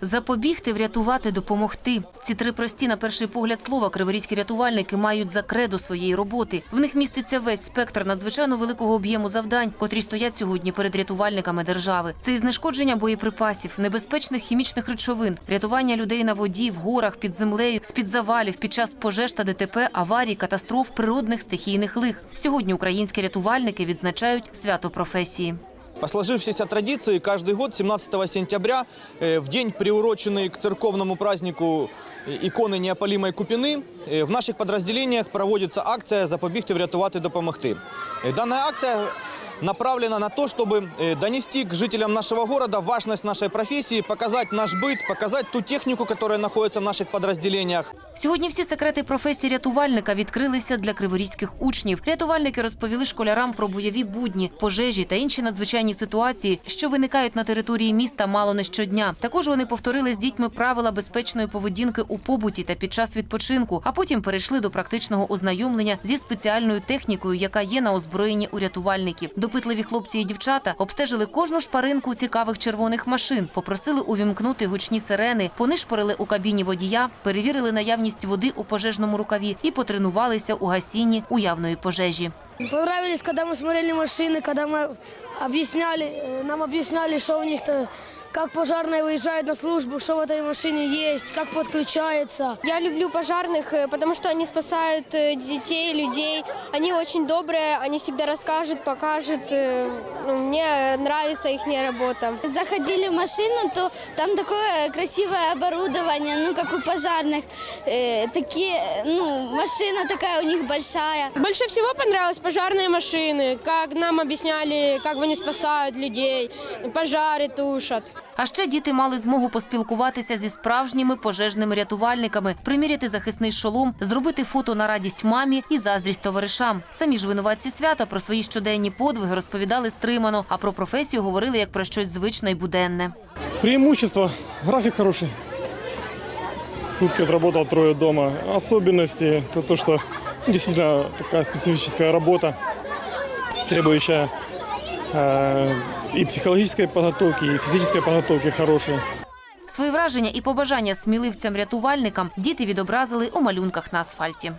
Запобігти, врятувати, допомогти. Ці три прості на перший погляд слова криворізькі рятувальники мають за кредо своєї роботи. В них міститься весь спектр надзвичайно великого об'єму завдань, котрі стоять сьогодні перед рятувальниками держави. Це і знешкодження боєприпасів, небезпечних хімічних речовин, рятування людей на воді, в горах, під землею, з-під завалів, під час пожеж та ДТП, аварій, катастроф, природних стихійних лих. Сьогодні українські рятувальники відзначають свято професії. По сложившейся традиции, каждый год 17 сентября, э, в день, приуроченный к церковному празднику э, иконы неопалимой Купины, э, в наших подразделениях проводится акция «Запобігти, врятувати, допомогти». Э, Данная акция направлена на то, чтобы э, донести к жителям нашего города важность нашей профессии, показать наш быт, показать ту технику, которая находится в наших подразделениях. Сьогодні всі секрети професії рятувальника відкрилися для криворізьких учнів. Рятувальники розповіли школярам про бойові будні, пожежі та інші надзвичайні ситуації, що виникають на території міста мало не щодня. Також вони повторили з дітьми правила безпечної поведінки у побуті та під час відпочинку, а потім перейшли до практичного ознайомлення зі спеціальною технікою, яка є на озброєнні у рятувальників. Допитливі хлопці і дівчата обстежили кожну шпаринку цікавих червоних машин, попросили увімкнути гучні сирени, понишпорили у кабіні водія, перевірили наявність води у пожежному рукаві і потренувалися у гасінні уявної пожежі. Понравились, когда мы смотрели машины, когда мы объясняли, э, нам объясняли, что у них-то, как пожарные выезжают на службу, что в этой машине есть, как подключается. Я люблю пожарных, э, потому что они спасают э, детей, людей. Они очень добрые, они всегда расскажут, покажут. Ну, Мне нравится их работа. Заходили в машину, то там такое красивое оборудование, ну, как у пожарных. Э, такие, ну, машина такая у них большая. Больше всего понравилось пожарные машины, как нам объясняли, как они спасают людей, пожары тушат. А ще діти мали змогу поспілкуватися зі справжніми пожежними рятувальниками, приміряти захисний шолом, зробити фото на радість мамі і заздрість товаришам. Самі ж винуватці свята про свої щоденні подвиги розповідали стримано, а про професію говорили як про щось звичне й буденне. Преимущество. График хороший. Сутки отработал трое дома. Особенности – это то, что действительно такая специфическая работа, требующая э, и психологической подготовки, и физической подготовки хорошей. Свої враження і побажання сміливцям-рятувальникам діти відобразили у малюнках на асфальті.